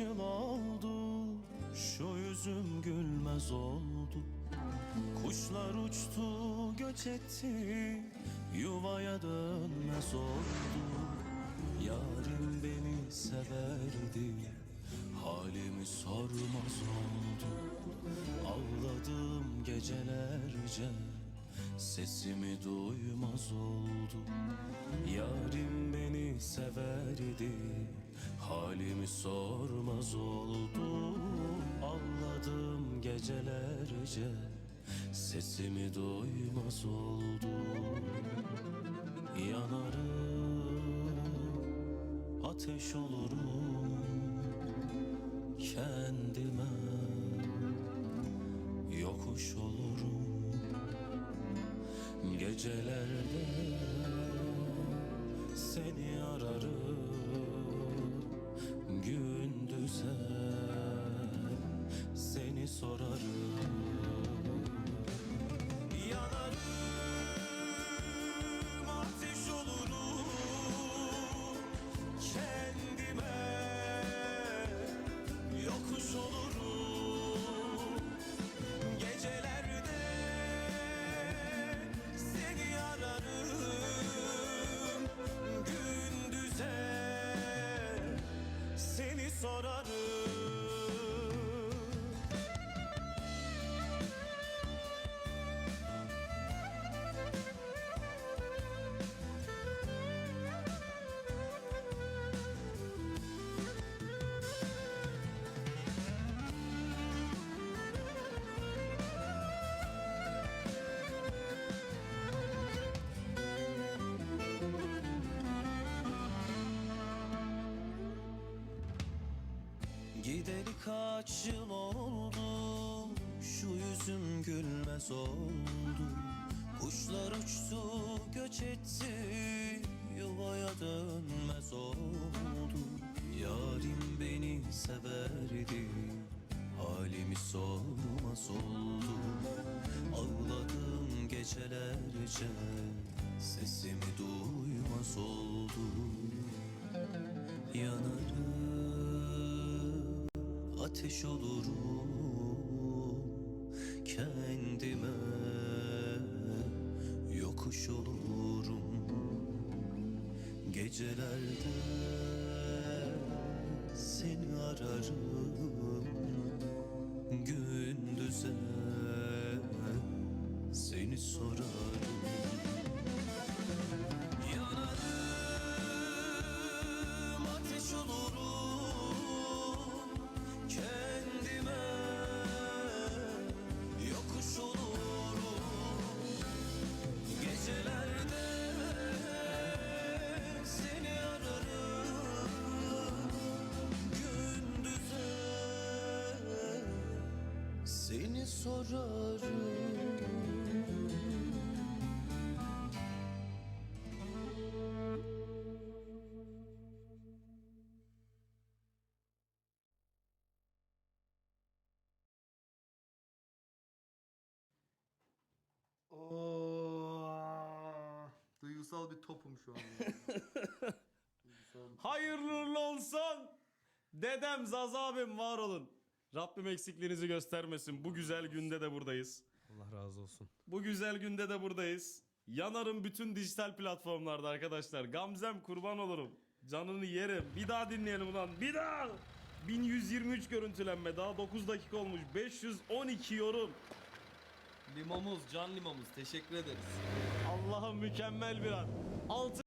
yıl oldu Şu yüzüm gülmez oldu. Kuşlar uçtu göç etti Yuvaya dönmez oldu. Yarim beni severdi Halimi sormaz oldu. Ağladım gecelerce Sesimi duymaz oldu. Yarim beni severdi Halimi sormaz oldu Ağladım gecelerce. Sesimi duymaz oldu Yanarım Ateş olurum Kendime. Yokuş olurum Gecelerde seni ararım Gideri kaç yıl oldu Şu yüzüm gülmez oldu. Kuşlar uçtu göç etti Yuvaya dönmez oldu. Yarim beni severdi Halimi sormaz oldu Ağladım gecelerce Sesimi duymaz oldu ateş olurum kendime yokuş olurum. Gecelerde seni ararım gündüze seni sorarım seni sorarım Oo, duygusal bir topum şu an. Hayırlı olsun. Dedem Zaz abim var olun. Rabbim eksikliğinizi göstermesin. Bu güzel günde de buradayız. Allah razı olsun. Bu güzel günde de buradayız. Yanarım bütün dijital platformlarda arkadaşlar. Gamzem kurban olurum. Canını yerim. Bir daha dinleyelim ulan. Bir daha. 1123 görüntülenme. Daha 9 dakika olmuş. 512 yorum. Limomuz, can limomuz. Teşekkür ederiz. Allah'ım mükemmel bir an. 6